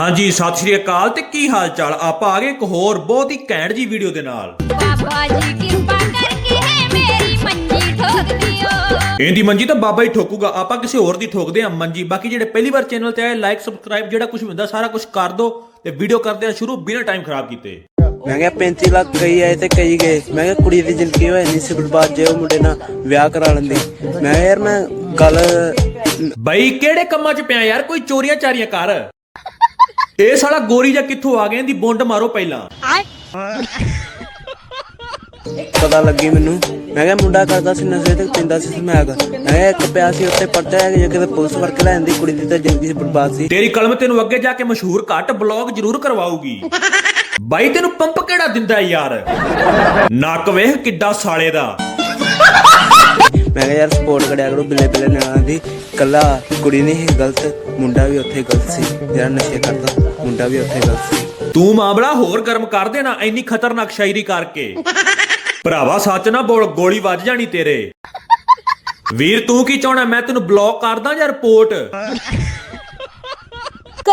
ਹਾਂਜੀ ਸਤਿ ਸ਼੍ਰੀ ਅਕਾਲ। ਤੇ ਕੀ ਹਾਲ ਚਾਲ ਆਪਾਂ ਆ ਗਏ ਇੱਕ ਹੋਰ ਬਹੁਤ ਹੀ ਘੈਂਟ ਜੀ ਵੀਡੀਓ ਦੇ ਨਾਲ। ਬਾਬਾ ਜੀ ਕਿਰਪਾ ਕਰਕੇ ਹੈ ਮੇਰੀ ਮੰਜੀ ਠੋਕ ਦਿਓ ਇਹਦੀ ਮੰਜੀ ਤਾਂ ਬਾਬਾ ਹੀ ਠੋਕੂਗਾ। ਆਪਾਂ ਕਿਸੇ ਹੋਰ ਦੀ ਠੋਕਦੇ ਆ ਮੰਜੀ। ਬਾਕੀ ਜਿਹੜੇ ਪਹਿਲੀ ਵਾਰ ਚੈਨਲ ਤੇ ਆਏ ਲਾਈਕ ਸਬਸਕ੍ਰਾਈਬ ਜਿਹੜਾ ਕੁਝ ਹੁੰਦਾ ਸਾਰਾ ਕੁਝ ਕਰ ਦੋ ਤੇ ਵੀਡੀਓ ਕਰਦੇ ਆ ਸ਼ੁਰੂ ਬਿਨਾਂ ਟਾਈਮ ਖਰਾਬ ਕੀਤੇ। ਮੈਂ ਕਿਹਾ 35 ਲੱਖ ਕਈ ਆਏ ਤੇ ਕਈ ਗਏ। ਮੈਂ ਕਿਹਾ ਕੁੜੀ ਦੀ ਜ਼ਿੰਦਗੀ ਹੋਏ ਨਹੀਂ ਸੀ ਬਰਬਾਦ ਜੇ ਉਹ ਮੁੰਡੇ ਨਾਲ ਵਿਆਹ ਕਰਾ ਲੈਂਦੀ। ਮੈਂ ਯਾਰ ਮੈਂ ਗੱਲ ਬਈ ਕਿਹੜੇ ਕੰਮਾਂ 'ਚ ਪਿਆ ਯਾਰ? ਕੋਈ ਚੋਰੀਆਂ ਚਾਰੀਆਂ ਕਰ। ਇਹ ਸਾਲਾ ਗੋਰੀ ਜਾਂ ਕਿੱਥੋਂ ਆ ਗਿਆ? ਇਹਦੀ ਬੁੰਡ ਮਾਰੋ ਪਹਿਲਾਂ। ਪਤਾ ਲੱਗੀ ਮੈਨੂੰ। ਮੈਂ ਕਿਹਾ ਮੁੰਡਾ ਕਰਦਾ ਸੀ ਨਸ਼ੇ ਤੇ ਪਿੰਦਾ ਸੀ ਸਮੈਕ। ਮੈਂ ਕਿਹਾ ਇੱਕ ਪਿਆ ਸੀ ਉੱਤੇ ਪਰਚਾ ਹੈ ਜੇ ਕਿਤੇ ਪੁਲਿਸ ਵਰਕ ਲੈ ਜਾਂਦੀ ਕੁੜੀ ਦੀ ਤਾਂ ਜ਼ਿੰਦਗੀ ਸੀ ਬਰਬਾਦ ਸੀ। ਤੇਰੀ ਕਲਮ ਤੈਨੂੰ ਅੱਗੇ ਜਾ ਕੇ ਮਸ਼ਹੂਰ ਘੱਟ ਬਲੌਗ ਜ਼ਰੂਰ ਕਰਵਾਊਗੀ। ਬਾਈ ਤੈਨੂੰ ਪੰਪ ਕਿਹੜਾ ਦਿੰਦਾ ਯਾਰ? ਨੱਕ ਵੇਖ ਕਿੱਡਾ ਸਾਲੇ ਦਾ। ਮੈਂ ਕਿਹਾ ਯਾਰ ਸਪੋਰਟ ਕਰਿਆ ਕਰੋ ਬਿੱਲੇ ਬਿੱਲੇ ਨਿਆਣਾ ਦੀ। ਕੱਲਾ ਕੁੜੀ ਨਹੀਂ ਸੀ, ਗਲਤ। ਮੁੰਡਾ ਵੀ ਉੱਥੇ ਗਲਤ ਸੀ। ਜਿਹੜਾ ਨਸ਼ੇ ਕਰਦਾ, ਮੁੰਡਾ ਵੀ ਉੱਥੇ ਗਲਤ ਸੀ। ਤੂੰ ਮਾਮਲਾ ਹੋਰ ਗਰਮ ਕਰ ਦੇਣਾ ਇੰਨੀ ਖਤਰਨਾਕ ਸ਼ਾਇਰੀ ਕਰਕੇ। ਭਰਾਵਾ, ਸੱਚ ਨਾ ਬੋਲ, ਗੋਲੀ ਵੱਜ ਜਾਣੀ ਤੇਰੇ। ਵੀਰ, ਤੂੰ ਕੀ ਚਾਹਣਾ ਮੈਂ ਤੈਨੂੰ ਬਲੌਕ ਕਰਦਾ ਜਾਂ ਰਿਪੋਰਟ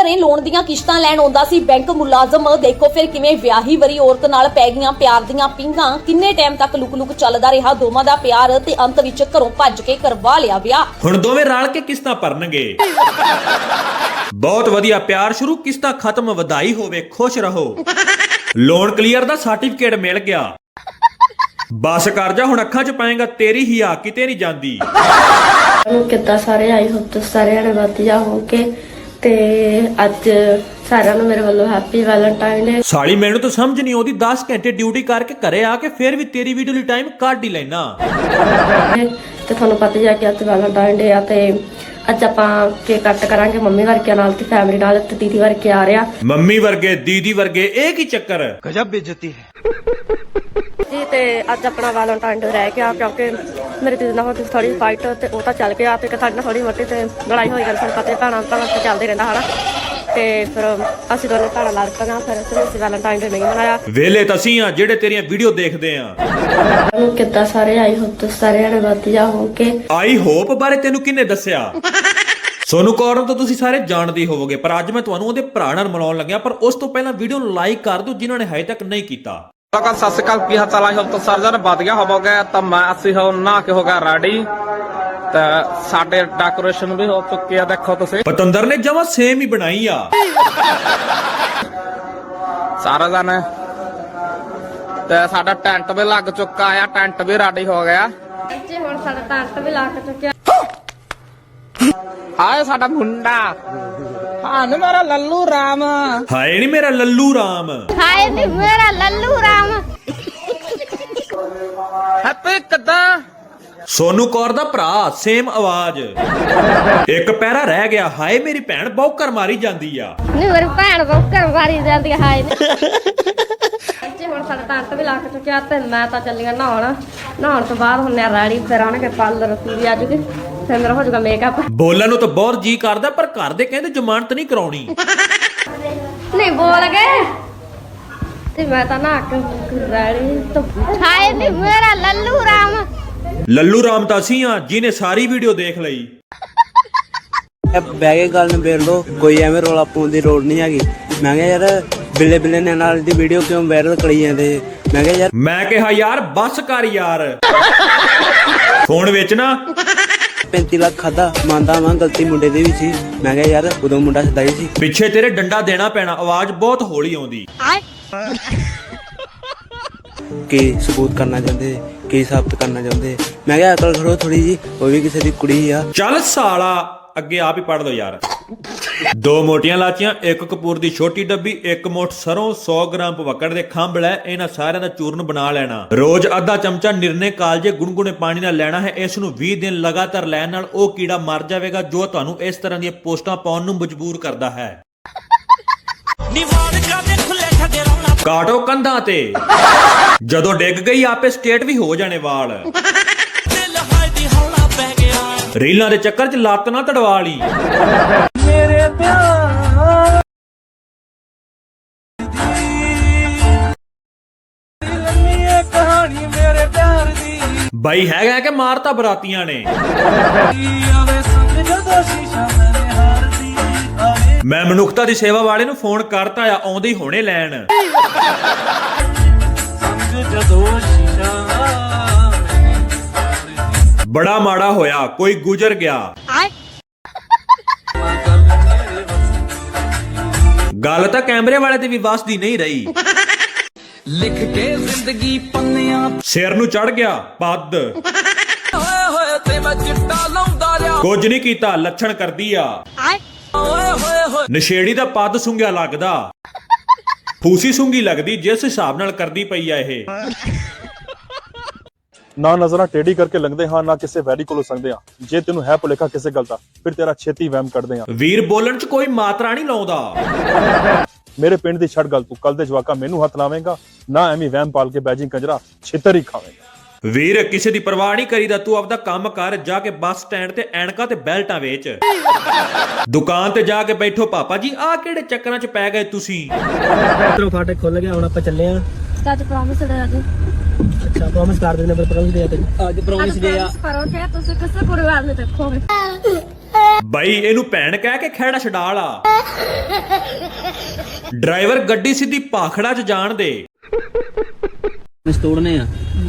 ਘਰੇ ਲੋਨ ਦੀਆਂ ਕਿਸ਼ਤਾਂ ਲੈਣ ਆਉਂਦਾ ਸੀ। ਬੈਂਕ ਮੁਲਾਜ਼ਮ ਦੇਖੋ ਫਿਰ ਕਿਵੇਂ ਵਿਆਹੀ ਵਰੀ ਔਰਤ ਨਾਲ ਪੈ ਗਈਆਂ ਪਿਆਰ ਦੀਆਂ ਪਿੰਗਾਂ। ਕਿੰਨੇ ਟਾਈਮ ਤੱਕ ਲੁਕ-ਲੁਕ ਚੱਲਦਾ ਰਿਹਾ ਦੋਵਾਂ ਦਾ ਪਿਆਰ ਤੇ ਅੰਤ ਵਿੱਚ ਘਰੋਂ ਭੱਜ ਕੇ ਕਰਵਾ ਲਿਆ ਵਿਆਹ। ਹੁਣ ਦੋਵੇਂ ਰਲ ਕੇ ਕਿਸ਼ਤਾਂ ਭਰਨਗੇ। ਬਹੁਤ ਵਧੀਆ ਪਿਆਰ ਸ਼ੁਰੂ ਕਿਸ਼ਤਾਂ ਖਤਮ ਵਧਾਈ ਹੋਵੇ ਖੁਸ਼ ਰਹੋ। ਲੋਨ ਕਲੀਅਰ ਦਾ ਸਰਟੀਫਿਕੇਟ ਮਿਲ ਗਿਆ। ਬਸ ਕਰ ਜਾ ਹੁਣ ਅੱਖਾਂ 'ਚ ਪਾਏਗਾ ਤੇਰੀ ਹੀ ਆ ਕਿਤੇ ਨਹੀਂ ਜਾਂਦੀ। ਕਿੱਦਾਂ ਸਾਰੇ ਆਈ ਹੋ ਤੁਸੀਂ ਸਾਰਿਆਂ ਨੇ ਵਧੀਆ ਹੋ ਕੇ ਤੇ ਅੱਜ ਸਾਰਿਆਂ ਨੂੰ ਮੇਰੇ ਵੱਲੋਂ ਹੈਪੀ ਵੈਲੈਂਟਾਈਨ ਡੇ ਸਾਲੀ ਮੈਨੂੰ ਤਾਂ ਸਮਝ ਨਹੀਂ ਆਉਂਦੀ 10 ਘੰਟੇ ਡਿਊਟੀ ਕਰਕੇ ਘਰੇ ਆ ਕੇ ਫਿਰ ਵੀ ਤੇਰੀ ਵੀਡੀਓ ਲਈ ਟਾਈਮ ਕੱਢ ਹੀ ਲੈਣਾ ਤੇ ਤੁਹਾਨੂੰ ਪਤਾ ਹੀ ਆ ਕਿ ਅੱਜ ਵੈਲੈਂਟਾਈਨ ਡੇ ਆ ਤੇ ਅੱਜ ਆਪਾਂ ਕੇਕ ਕੱਟ ਕਰਾਂਗੇ ਮੰਮੀ ਵਰਗਿਆਂ ਨਾਲ ਤੇ ਫੈਮਿਲੀ ਨਾਲ ਤੇ ਦੀਦੀ ਵਰਗੇ ਆ ਰਿਹਾ। ਮੰਮੀ ਵਰਗੇ ਦੀਦੀ ਵਰਗੇ ਇਹ ਕੀ ਚੱਕਰ? ਜੀ ਤੇ ਅੱਜ ਆਪਣਾ ਵੈਲੈਂਟਾਈਨ ਡੇ ਰਹਿ ਗਿਆ ਕਿਉਂਕਿ ਮੇਰੇ ਦੀਦੀ ਨਾਲ ਥੋੜੀ ਫਾਈਟ ਤੇ ਉਹ ਤਾਂ ਚੱਲ ਗਿਆ ਤੇ ਸਾਡੇ ਨਾਲ ਥੋੜੀ ਮੋਟੀ ਤੇ ਲੜਾਈ ਹੋਈ ਗੱਲ ਸਾਨੂੰ ਪਤਾ ਭੈਣਾਂ ਭੈਣਾਂ ਤੇ ਚੱਲਦੇ ਰਹਿੰਦਾ ਹਨਾ। ਤੇ ਫਿਰ ਅਸੀਂ ਦੋਨੇ ਭੈਣਾਂ ਲੜ ਪਈਆਂ ਫਿਰ ਅਸੀਂ ਵੈਲੈਂਟਾਈਨ ਡੇ ਨਹੀਂ ਮਨਾਇਆ। ਵੇਲੇ ਤਸੀਂ ਆ ਜਿਹੜੇ ਤੇਰੀਆਂ ਵੀਡੀਓ ਦੇਖਦੇ ਆ ਨੂੰ ਕਿੱਦਾਂ ਸਾਰੇ ਆਈ ਹੋ ਤੁਸੀਂ ਸਾਰਿਆਂ ਨੇ ਵਧੀਆ ਹੋ ਕੇ। ਆਈ ਹੋਪ ਬਾਰੇ ਤੈਨੂੰ ਕਿੰਨੇ ਦੱਸਿਆ? ਸੋਨੂ ਕੌਰ ਨੂੰ ਤਾਂ ਤੁਸੀਂ ਸਾਰੇ ਜਾਣਦੇ ਹੋਵੋਗੇ ਪਰ ਅੱਜ ਮੈਂ ਤੁਹਾਨੂੰ ਉਹਦੇ ਭਰਾ ਨਾਲ ਮਿਲਾਉਣ ਲੱਗਿਆ ਪਰ ਉਸ ਤੋਂ ਪਹਿਲਾਂ ਵੀਡੀਓ ਨੂੰ ਲਾਈਕ ਕਰ ਦਿਓ ਜਿਨ੍ਹਾਂ ਨੇ ਹਜੇ ਤੱਕ ਨਹੀਂ ਕੀਤਾ। ਸਤਿ ਸ਼੍ਰੀ ਅਕਾਲ ਕੀ ਹਾਲ ਚਾਲ ਹੈ ਤਾਂ ਸਰਜਨ ਵਧੀਆ ਹੋਵੋਗੇ ਤਾਂ ਮੈਂ ਅਸੀਂ ਹੋ ਨਾ ਕਿ ਹੋ ਗਿਆ ਰੈਡੀ ਤੇ ਸਾਡੇ ਡੈਕੋਰੇਸ਼ਨ ਵੀ ਹੋ ਚੁੱਕੀ ਆ ਦੇਖੋ ਤੁਸੀਂ। ਪਤੰਦਰ ਨੇ ਜਮਾ ਸੇਮ ਹੀ ਬਣਾਈ ਆ। ਸਾਰਾ ਜਣੇ ਤੇ ਸਾਡਾ ਟੈਂਟ ਵੀ ਲੱਗ ਚੁੱਕਾ ਆ ਟੈਂਟ ਵੀ ਰੈਡੀ ਹੋ ਗਿਆ। ਜੀ ਹੁਣ ਸਾਡਾ ਟੈਂਟ ਵੀ ਲੱਗ ਚੁੱਕਿਆ। ਹਾਏ ਸਾਡਾ ਮੁੰਡਾ। ਹਾਂ ਨੀ ਮੇਰਾ ਲੱਲੂ ਰਾਮ। ਹਾਏ ਨਹੀਂ ਮੇਰਾ ਲੱਲੂ ਰਾਮ। ਹਾਏ ਨੀ ਮੇਰਾ ਲੱਲੂ ਰਾਮ। ਹੈਪੀ ਕਿੱਦਾਂ? ਸੋਨੂ ਕੌਰ ਦਾ ਭਰਾ ਸੇਮ ਆਵਾਜ਼। ਇੱਕ ਪੈਰਾ ਰਹਿ ਗਿਆ ਹਾਏ ਮੇਰੀ ਭੈਣ ਬੌਕਰ ਮਾਰੀ ਜਾਂਦੀ ਆ। ਨੀ ਮੇਰੀ ਭੈਣ ਬੋਕਰ ਮਾਰੀ ਜਾਂਦੀ ਹਾਏ। ਜੀ ਹੁਣ ਸਾਡਾ ਟੈਂਟ ਵੀ ਲੱਗ ਚੁੱਕਿਆ ਤੇ ਮੈਂ ਤਾਂ ਚੱਲੀਆਂ ਨਹਾਉਣ। ਨਹਾਉਣ ਤੋਂ ਬਾਅਦ ਹੁਣ ਮੈਂ ਰੈਡੀ ਫਿਰ ਆਣਗੇ ਪਾਰਲਰ ਪੂਰੀ ਆ ਜੂਗੀ ਫਿਰ ਮੇਰਾ ਹੋ ਜਾਊਗਾ ਮੇਕਅਪ ਬੋਲਣ ਨੂੰ ਤਾਂ ਬਹੁਤ ਜੀ ਕਰਦਾ ਪਰ ਘਰ ਦੇ ਕਹਿੰਦੇ ਜ਼ਮਾਨਤ ਨਹੀਂ ਕਰਾਉਣੀ। ਨਹੀਂ ਬੋਲ ਗਏ। ਤੇ ਮੈਂ ਤਾਂ ਨਾ ਰੈਡੀ ਤੋਂ ਹਾਏ ਨੀ ਮੇਰਾ ਲੱਲੂ ਰਾਮ। ਲੱਲੂ ਰਾਮ ਤਾਂ ਅਸੀਂ ਆ ਜਿਹਨੇ ਸਾਰੀ ਵੀਡੀਓ ਦੇਖ ਲਈ। ਬਹਿ ਕੇ ਗੱਲ ਨਿਬੇੜ ਲੋ ਕੋਈ ਐਵੇਂ ਰੋਲਾ ਪਾਉਣ ਦੀ ਲੋੜ ਨਹੀਂ ਹੈਗੀ। ਮੈਂ ਕਿਹਾ ਯਾਰ ਬਿੱਲੇ ਬਿੱਲੇ ਨੇ ਨਾਲ ਦੀ ਵੀਡੀਓ ਕਿਉਂ ਵਾਇਰਲ ਕਰੀ ਜਾਂਦੇ? ਮੈਂ ਕਿਹਾ ਯਾਰ ਮੈਂ ਕਿਹਾ ਯਾਰ ਬੱਸ ਕਰ ਯਾਰ। ਫੋਨ ਵਿੱਚ ਨਾ। 35 ਲੱਖ ਖਾਦਾ ਮੰਨਦਾ ਵਾਂ ਗਲਤੀ ਮੁੰਡੇ ਦੀ ਵੀ ਸੀ। ਮੈਂ ਕਿਹਾ ਯਾਰ ਉਦੋਂ ਮੁੰਡਾ ਸਦਾਈ ਸੀ। ਪਿੱਛੇ ਤੇਰੇ ਡੰਡਾ ਦੇਣਾ ਪੈਣਾ ਆਵਾਜ਼ ਬਹੁਤ ਹੌਲੀ ਆਉਂਦੀ। ਕੀ ਸਬੂਤ ਕਰਨਾ ਚਾਹੁੰਦੇ? ਕੀ ਸਾਬਤ ਕਰਨਾ ਚਾਹੁੰਦੇ? ਮੈਂ ਕਿਹਾ ਅਕਲ ਕਰੋ ਥੋੜੀ ਜੀ ਉਹ ਵੀ ਕਿਸੇ ਦੀ ਕੁੜੀ ਆ। ਚੱਲ ਸਾਲਾ ਅੱਗੇ ਆਪ ਹੀ ਪੜ ਲਓ ਯਾਰ। ਦੋ ਮੋਟੀਆਂ ਲਾਚੀਆਂ ਇੱਕ ਕਪੂਰ ਦੀ ਛੋਟੀ ਡੱਬੀ ਇੱਕ ਮੁੱਠ ਸਰੋਂ 100 ਗ੍ਰਾਮ ਭਵੱਕੜ ਦੇ ਖੰਭ ਲੈ ਇਹਨਾਂ ਸਾਰਿਆਂ ਦਾ ਚੂਰਨ ਬਣਾ ਲੈਣਾ। ਰੋਜ਼ ਅੱਧਾ ਚਮਚਾ ਨਿਰਨੇ ਕਾਲਜੇ ਗੁਨਗੁਨੇ ਪਾਣੀ ਨਾਲ ਲੈਣਾ ਹੈ ਇਸ ਨੂੰ 20 ਦਿਨ ਲਗਾਤਾਰ ਲੈਣ ਨਾਲ ਉਹ ਕੀੜਾ ਮਰ ਜਾਵੇਗਾ ਜੋ ਤੁਹਾਨੂੰ ਇਸ ਤਰ੍ਹਾਂ ਦੀਆਂ ਪੋਸਟਾਂ ਪਾਉਣ ਨੂੰ ਮਜਬੂਰ ਕਰਦਾ ਹੈ। ਕਾਟੋ ਕੰਧਾਂ ਤੇ। ਜਦੋਂ ਡਿੱਗ ਗਈ ਆਪੇ ਸਟੇਟ ਵੀ ਹੋ ਜਾਣੇ ਵਾਲ। ਰੀਲਾਂ ਦੇ ਚੱਕਰ 'ਚ ਲੱਤ ਨਾ ਤੜਵਾ ਲਈ। ਬਾਈ ਹੈਗਾ ਕਿ ਮਾਰਤਾ ਬਰਾਤੀਆਂ ਨੇ? ਮੈਂ ਮਨੁੱਖਤਾ ਦੀ ਸੇਵਾ ਵਾਲੇ ਨੂੰ ਫੋਨ ਕਰਤਾ ਆ ਆਉਂਦੇ ਹੋਣੇ ਲੈਣ। ਬੜਾ ਮਾੜਾ ਹੋਇਆ ਕੋਈ ਗੁਜ਼ਰ ਗਿਆ। ਗੱਲ ਤਾਂ ਕੈਮਰੇ ਵਾਲੇ ਤੇ ਵੀ ਵਸਦੀ ਨਹੀਂ ਰਹੀ। ਲਿਖ ਕੇ ਜ਼ਿੰਦਗੀ ਪੰਨਿਆਂ ਸਿਰ ਨੂੰ ਚੜ ਗਿਆ ਪੱਦ ਹੋਏ ਹੋਏ ਤੇ ਮੈਂ ਚਿੱਟਾ ਲਾਉਂਦਾ ਰਿਹਾ। ਕੁਝ ਨਹੀਂ ਕੀਤਾ ਲੱਛਣ ਕਰਦੀ ਆ। ਓਏ ਹੋਏ ਹੋਏ। ਨਸ਼ੇੜੀ ਦਾ ਪੱਦ ਸੁੰਘਿਆ ਲੱਗਦਾ। ਫੂਸੀ ਸੁੰਗੀ ਲੱਗਦੀ ਜਿਸ ਹਿਸਾਬ ਨਾਲ ਕਰਦੀ ਪਈ ਆ ਇਹ। ਨਾ ਨਜ਼ਰਾਂ ਟੇਢੀ ਕਰਕੇ ਲੰਘਦੇ ਹਾਂ ਨਾ ਕਿਸੇ ਵੈਰੀ ਕੋਲੋਂ ਸੰਗਦੇ ਹਾਂ। ਜੇ ਤੈਨੂੰ ਹੈ ਭੁਲੇਖਾ ਕਿਸੇ ਗੱਲ ਦਾ ਫਿਰ ਤੇਰਾ ਛੇਤੀ ਵਹਿਮ ਕੱਢਦੇ ਹਾਂ। ਵੀਰ ਬੋਲਣ 'ਚ ਕੋਈ ਮਾਤਰਾ ਨਹੀਂ ਲਾਉਂਦਾ। ਮੇਰੇ ਪਿੰਡ ਦੀ ਛੱਡ ਗੱਲ ਤੂੰ ਕੱਲ ਦੇ ਜਵਾਕਾ ਮੈਨੂੰ ਹੱਥ ਲਾਵੇਂਗਾ ਨਾ ਐਵੇਂ ਵਹਿਮ ਪਾਲ ਕੇ ਬੈਜਿੰਗ ਕੰਜਰਾ ਛਿੱਤਰ ਹੀ ਖਾਵੇਂਗਾ। ਵੀਰ ਕਿਸੇ ਦੀ ਪਰਵਾਹ ਨਹੀਂ ਕਰੀਦਾ ਤੂੰ ਆਪਦਾ ਕੰਮ ਕਰ ਜਾ ਕੇ ਬੱਸ ਸਟੈਂਡ ਤੇ ਐਨਕਾਂ ਤੇ ਬੈਲਟਾਂ ਵੇਚ। ਦੁਕਾਨ ਤੇ ਜਾ ਕੇ ਬੈਠੋ ਪਾਪਾ ਜੀ ਆਹ ਕਿਹੜੇ ਚੱਕਰਾਂ 'ਚ ਪੈ ਗਏ ਤੁਸੀਂ? ਇਧਰੋਂ ਫਾਟਕ ਖੁੱਲ ਗਿਆ ਹੁਣ ਆਪਾਂ ਚੱਲੇ ਆ ਅੱਜ ਪ੍ਰੋਮਿਸ ਦੇ ਅੱਜ ਅੱਛਾ ਪ੍ਰੋਮਿਸ ਕਰ ਦਿੰਦੇ ਪਰ ਪ੍ਰੋਮਿਸ ਦੇ ਤੈਨੂੰ। ਅੱਜ ਪ੍ਰੋਮਿਸ ਦੇ ਆ। ਕਰੋ ਕਿ ਤੁਸੀਂ ਕਿਸੇ ਪਰਿਵਾਰ ਨੂੰ ਦੇਖੋਗੇ। ਬਾਈ ਇਹਨੂੰ ਭੈਣ ਕਹਿ ਕੇ ਖਹਿੜਾ ਛਡਾ ਲਾ ਡਰਾਈਵਰ ਗੱਡੀ ਸਿੱਧੀ ਪਾਖੜਾ 'ਚ ਜਾਣ ਦੇ। ਮਿਸ ਤੋੜਨੇ ਆ।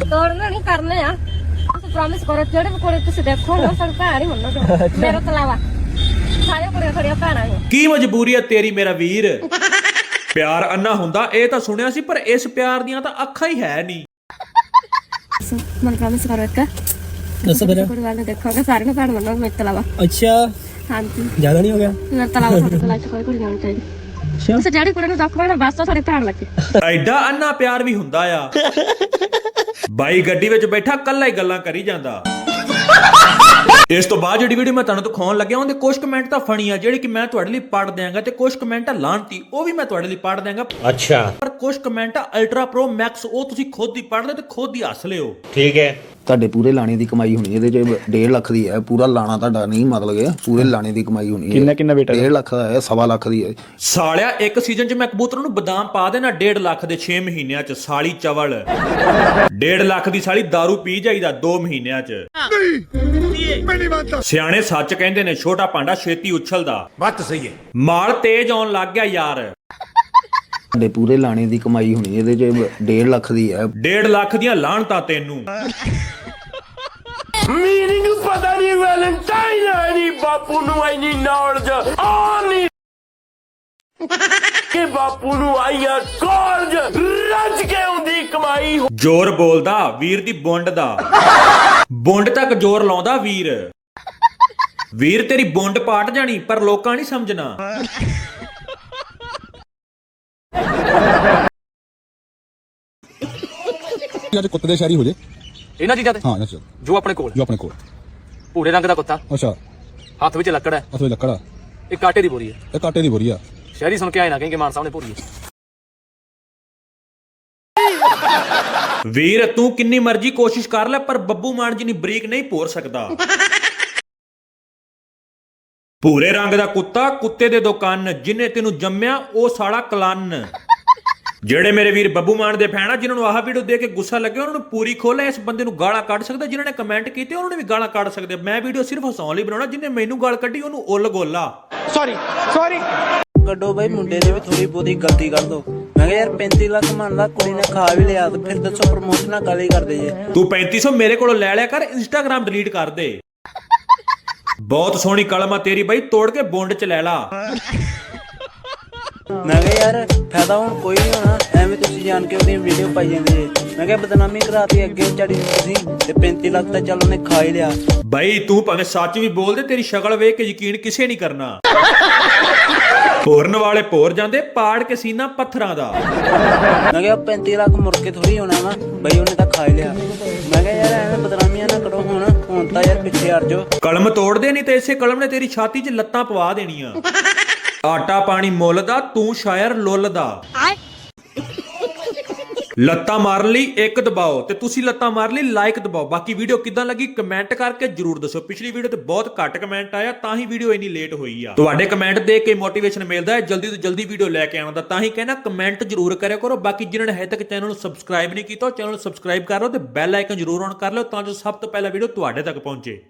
ਤੋੜਨਾ ਨਹੀਂ ਕਰਨੇ ਆ। ਤੁਸੀਂ ਪ੍ਰੋਮਿਸ ਕਰੋ ਜਿਹੜੇ ਵੀ ਕੋਲੇ ਤੁਸੀਂ ਦੇਖੋਗੇ ਉਹ ਸਾਡਾ ਭੈਣ ਹੀ ਮੰਨੋਗੇ ਮੇਰੇ ਤੋਂ ਇਲਾਵਾ ਸਾਰੇ ਕੁੜੀਆਂ ਖੜੀਆਂ ਭੈਣਾਂ ਨੇ ਕੀ ਮਜਬੂਰੀ ਆ ਤੇਰੀ ਮੇਰਾ ਵੀਰ? ਪਿਆਰ ਅੰਨਾ ਹੁੰਦਾ ਇਹ ਤਾਂ ਸੁਣਿਆ ਸੀ ਪਰ ਇਸ ਪਿਆਰ ਦੀਆਂ ਤਾਂ ਅੱਖਾਂ ਹੀ ਹੈ ਨਹੀਂ। ਮਨ ਪ੍ਰੋਮਿਸ ਕਰੋ ਇੱਕ। ਦੱਸੋ ਫਿਰ। ਪਰਿਵਾਰ ਨੂੰ ਦੇਖੋਗੇ ਸਾਰੇ ਨੂੰ ਭੈਣ ਮੰਨੋਗੇ ਮੇਰੇ ਤੋਂ ਇਲਾਵਾ। ਅੱਛਾ। ਹਾਂਜੀ। ਜ਼ਿਆਦਾ ਨਹੀਂ ਹੋ ਗਿਆ? ਮੇਰੇ ਤੋਂ ਇਲਾਵਾ ਸਾਡੇ ਕੋਲ ਅੱਜ ਕੋਈ ਕੁੜੀ ਨਹੀਂ ਚਾਹੀਦੀ। ਤੁਸੀਂ ਜਿਹੜੀ ਕੁੜੀ ਨੂੰ ਦੇਖੋਗੇ ਨਾ ਬਸ ਤੁਹਾਡੀ ਭੈਣ ਲੱਗੇ। ਐਡਾ ਅੰਨਾ ਪਿਆਰ ਵੀ ਹੁੰਦਾ ਆ। ਬਾਈ ਗੱਡੀ ਵਿੱਚ ਬੈਠਾ ਕੱਲਾ ਹੀ ਗੱਲਾਂ ਕਰੀ ਜਾਂਦਾ। ਇਸ ਤੋਂ ਬਾਅਦ ਜਿਹੜੀ ਵੀਡੀਓ ਮੈਂ ਤੁਹਾਨੂੰ ਦਿਖਾਉਣ ਲੱਗਿਆ ਉਹਦੇ ਕੁਝ ਕਮੈਂਟ ਤਾਂ ਫਣੀ ਆ ਜਿਹੜੇ ਕਿ ਮੈਂ ਤੁਹਾਡੇ ਲਈ ਪੜ੍ਹ ਦਿਆਂਗਾ ਤੇ ਕੁਝ ਕਮੈਂਟ ਆ ਲਾਂਤੀ ਉਹ ਵੀ ਮੈਂ ਤੁਹਾਡੇ ਲਈ ਪੜ੍ਹ ਦਿਆਂਗਾ। ਅੱਛਾ। ਪਰ ਕੁਝ ਕਮੈਂਟ ਆ ਅਲਟਰਾ ਪ੍ਰੋ ਮੈਕਸ ਉਹ ਤੁਸੀਂ ਖੁਦ ਹੀ ਪੜ੍ਹ ਲਿਓ ਤੇ ਖੁਦ ਹੀ ਹੱਸ ਲਿਓ। ਤੁਹਾਡੇ ਪੂਰੇ ਲਾਣੇ ਦੀ ਕਮਾਈ ਹੋਣੀ ਇਹਦੇ ਚ 1.5 ਲੱਖ ਦੀ ਹੈ ਪੂਰਾ ਲਾਣਾ ਤੁਹਾਡਾ ਨਹੀਂ ਮਤਲਬ ਹੈ ਪੂਰੇ ਲਾਣੇ ਦੀ ਕਮਾਈ ਹੋਣੀ ਹੈ। ਕਿੰਨਾ ਕਿੰਨਾ ਬੇਟਾ 1.5 ਲੱਖ ਦਾ ਹੈ ਸਵਾ ਲੱਖ ਦੀ ਹੈ। ਸਾਲਿਆ ਇੱਕ ਸੀਜ਼ਨ 'ਚ ਮੈਂ ਕਬੂਤਰ ਨੂੰ ਬਦਾਮ ਪਾ ਦੇਣਾ 1.5 ਲੱਖ ਦੇ 6 ਮਹੀਨਿਆਂ 'ਚ ਸਾਲੀ ਚਵਲ। 1.5 ਲੱਖ ਦੀ ਸਾਲੀ दारू ਪੀ ਜਾਈਦਾ 2 ਮਹੀਨਿਆਂ 'ਚ। ਸਿਆਣੇ ਸੱਚ ਕਹਿੰਦੇ ਨੇ ਛੋਟਾ ਭਾਂਡਾ ਛੇਤੀ ਉਛਲਦਾ। ਬੱਤ ਸਹੀ ਹੈ। ਮਾਲ ਤੇਜ਼ ਆਉਣ ਲੱਗ ਗਿਆ ਯਾਰ। ਤੁਹਾਡੇ ਪੂਰੇ ਲਾਣੇ ਦੀ ਕਮਾਈ ਹੋਣੀ ਇਹਦੇ ਚ 1.5 ਲੱਖ ਦੀ ਹੈ। 1.5 ਲੱਖ ਦੀਆਂ ਲਾਹਣਤਾਂ ਤੈਨੂੰ। ਮੀਨਿੰਗ ਪਤਾ ਨਹੀਂ ਵੈਲੈਂਟਾਈਨ ਹੈ ਨਹੀਂ ਬਾਪੂ ਨੂੰ ਐਨੀ ਨੌਲੇਜ ਆ ਨਹੀਂ ਕਿ ਬਾਪੂ ਨੂੰ ਆਈਆਂ ਕਾਲਜ ਰੱਜ ਕੇ ਹੁੰਦੀ ਕਮਾਈ ਜ਼ੋਰ ਬੋਲਦਾ ਵੀਰ ਦੀ ਬੁੰਡ ਦਾ। ਬੁੰਡ ਤੱਕ ਜ਼ੋਰ ਲਾਉਂਦਾ ਵੀਰ। ਵੀਰ ਤੇਰੀ ਬੁੰਡ ਪਾਟ ਜਾਣੀ ਪਰ ਲੋਕਾਂ ਨਹੀਂ ਸਮਝਣਾ। ਅੱਜ ਕੁੱਤੇ ਦੇ ਸ਼ਾਰੀ ਹੋ ਜੇ। ਇਹਨਾਂ ਚੀਜ਼ਾਂ ਤੇ? ਹਾਂ ਅੱਛਾ ਜੋ ਆਪਣੇ ਕੋਲ? ਜੋ ਆਪਣੇ ਕੋਲ। ਭੂਰੇ ਰੰਗ ਦਾ ਕੁੱਤਾ? ਅੱਛਾ। ਹੱਥ ਵਿੱਚ ਲੱਕੜ ਹੈ? ਅਸਲੇ ਲੱਕੜਾ ਇੱਕ ਆਟੇ ਦੀ ਬੋਰੀ ਹੈ। ਇਹ ਕਾਟੇ ਦੀ ਬੋਰੀ ਆ। ਸ਼ਹਿਰੀ ਸੁਣ ਕੇ ਆਏ ਨਾ ਕਹੀਂ ਕਿ ਮਾਨ ਸਾਹਿਬ ਨੇ ਭੂਰੀ ਹੈ। ਵੀਰ ਤੂੰ ਕਿੰਨੀ ਮਰਜ਼ੀ ਕੋਸ਼ਿਸ਼ ਕਰ ਲੈ ਪਰ ਬੱਬੂ ਮਾਨ ਜੀ ਨੀ ਬਰੀਕ ਨਹੀਂ ਭੋਰ ਸਕਦਾ। ਭੂਰੇ ਰੰਗ ਦਾ ਕੁੱਤਾ ਕੁੱਤੇ ਦੇ ਦੋ ਕੰਨ ਜਿਨੇ ਤੈਨੂੰ ਜੰਮਿਆ ਉਹ ਸਾਲਾ ਕਲੰਨ। ਜਿਹੜੇ ਮੇਰੇ ਵੀਰ ਬੱਬੂ ਮਾਨ ਦੇ ਫੈਨ ਆ ਜਿਨ੍ਹਾਂ ਨੂੰ ਆਹ ਵੀਡੀਓ ਦੇਖ ਕੇ ਗੁੱਸਾ ਲੱਗਿਆ ਉਹਨਾਂ ਨੂੰ ਪੂਰੀ ਖੋਲੇ ਇਸ ਬੰਦੇ ਨੂੰ ਗਾਲਾਂ ਕੱਢ ਸਕਦਾ ਜਿਨ੍ਹਾਂ ਨੇ ਕਮੈਂਟ ਕੀਤੇ ਉਹਨਾਂ ਨੇ ਵੀ ਗਾਲਾਂ ਕੱਢ ਸਕਦੇ ਮੈਂ ਵੀਡੀਓ ਸਿਰਫ ਹਸਾਉਣ ਲਈ ਬਣਾਉਣਾ ਜਿਹਨੇ ਮੈਨੂੰ ਗਾਲ ਕੱਢੀ ਉਹਨੂੰ ਉੱਲ ਗੋਲਾ। ਕੱਢੋ ਬਈ ਮੁੰਡੇ ਦੇ ਵੀ ਥੋੜੀ ਬਹੁਤੀ ਗਲਤੀ ਕਰ ਦੋ। ਮੈਂ ਕਿਹਾ ਯਾਰ 35 ਲੱਖ ਮੰਨਦਾ ਕੁੜੀ ਨੇ ਖਾ ਵੀ ਲਿਆ ਤੇ ਫਿਰ ਦੱਸੋ ਪ੍ਰਮੋਸ਼ਨਾਂ ਕਾਲੀ ਕਰਦੇ ਜੇ। ਤੂੰ 3500 ਮੇਰੇ ਕੋਲੋਂ ਲੈ ਲਿਆ ਕਰ ਇੰਸਟਾਗ੍ਰam ਡਿਲੀਟ ਕਰ ਦੇ। ਬਹੁਤ ਸੋਹਣੀ ਕਲਮ ਆ ਤੇਰੀ ਬਾਈ ਤੋੜ ਕੇ ਬੁੰਡ ਚ ਲੈ ਲਾ। ਮੈਂ ਕਿਹਾ ਯਾਰ ਫਾਇਦਾ ਹੁਣ ਕੋਈ ਨਹੀਂ ਹੋਣਾ ਐਵੇਂ ਤੁਸੀਂ ਜਾਣ ਕੇ ਉਹਦੀ ਵੀਡੀਓ ਪਾਈ ਜਾਂਦੇ ਜੇ। ਮੈਂ ਕਿਹਾ ਬਦਨਾਮੀ ਕਰਾਤੀ ਅੱਗੇ ਚੜੀ ਤੁਸੀਂ ਤੇ 35 ਲੱਖ ਤਾਂ ਚੱਲ ਉਹਨੇ ਖਾ ਹੀ ਲਿਆ। ਬਾਈ ਤੂੰ ਭਾਵੇਂ ਸੱਚ ਵੀ ਬੋਲਦੇ ਤੇਰੀ ਸ਼ਕਲ ਵੇਖ ਕੇ ਯਕੀਨ ਕਿਸੇ ਨਹੀਂ ਕਰਨਾ। ਭੋਰਨ ਵਾਲੇ ਭੋਰ ਜਾਂਦੇ ਪਾੜ ਕੇ ਸੀਨਾ ਪੱਥਰਾਂ ਦਾ। ਮੈਂ ਕਿਹਾ 35 ਲੱਖ ਮੁੜ ਕੇ ਥੋੜੀ ਹੋਣਾ ਵਾ ਬਈ ਉਹਨੇ ਤਾਂ ਖਾ ਹੀ ਲਿਆ। ਮੈਂ ਕਿਹਾ ਯਾਰ ਐਵੇਂ ਬਦਨਾਮੀਆਂ ਨਾ ਕਰੋ ਹੁਣ ਹੁਣ ਤਾਂ ਯਾਰ ਪਿੱਛੇ ਹਟ ਜਾਓ। ਕਲਮ ਤੋੜਦੇ ਨਹੀਂ ਤੇ ਇਸੇ ਕਲਮ ਨੇ ਤੇਰੀ ਛਾਤੀ 'ਚ ਲੱਤਾਂ ਪਵਾ ਦੇਣੀਆਂ। ਆਟਾ ਪਾਣੀ ਮੁੱਲ ਦਾ ਤੂੰ ਸ਼ਾਇਰ ਲੁੱਲ ਦਾ ਲੱਤਾਂ ਮਾਰਨ ਲਈ ਇੱਕ ਦਬਾਓ ਤੇ ਤੁਸੀਂ ਲੱਤਾਂ ਮਾਰਨ ਲਈ ਲਾਈਕ ਦਬਾਓ। ਬਾਕੀ ਵੀਡੀਓ ਕਿਦਾਂ ਲੱਗੀ ਕਮੈਂਟ ਕਰਕੇ ਜਰੂਰ ਦੱਸੋ। ਪਿਛਲੀ ਵੀਡੀਓ ਤੇ ਬਹੁਤ ਘੱਟ ਕਮੈਂਟ ਆਇਆ ਤਾਂ ਹੀ ਵੀਡੀਓ ਇੰਨੀ ਲੇਟ ਹੋਈ ਆ। ਤੁਹਾਡੇ ਕਮੈਂਟ ਦੇਖ ਕੇ ਮੋਟੀਵੇਸ਼ਨ ਮਿਲਦਾ ਹੈ ਜਲਦੀ ਤੋਂ ਜਲਦੀ ਵੀਡੀਓ ਲੈ ਕੇ ਆਉਣ ਦਾ। ਤਾਂ ਹੀ ਕਹਿਣਾ ਕਮੈਂਟ ਜਰੂਰ ਕਰਿਆ ਕਰੋ। ਬਾਕੀ ਜਿਨ੍ਹਾਂ ਨੇ ਹਜੇ ਤੱਕ ਚੈਨਲ ਨੂੰ ਸਬਸਕ੍ਰਾਈਬ ਨਹੀਂ ਕੀਤਾ ਉਹ ਚੈਨਲ ਨੂੰ ਸਬਸਕ੍ਰਾਈਬ ਕਰ ਲਓ ਤੇ ਬੈਲ ਆਈਕਨ ਜਰੂਰ ਔਨ ਕਰ ਲਓ ਤਾਂ ਜੋ ਸਭ ਤੋਂ ਪਹਿਲਾਂ ਵੀਡੀਓ ਤੁਹਾਡੇ ਤੱਕ ਪਹੁੰਚੇ।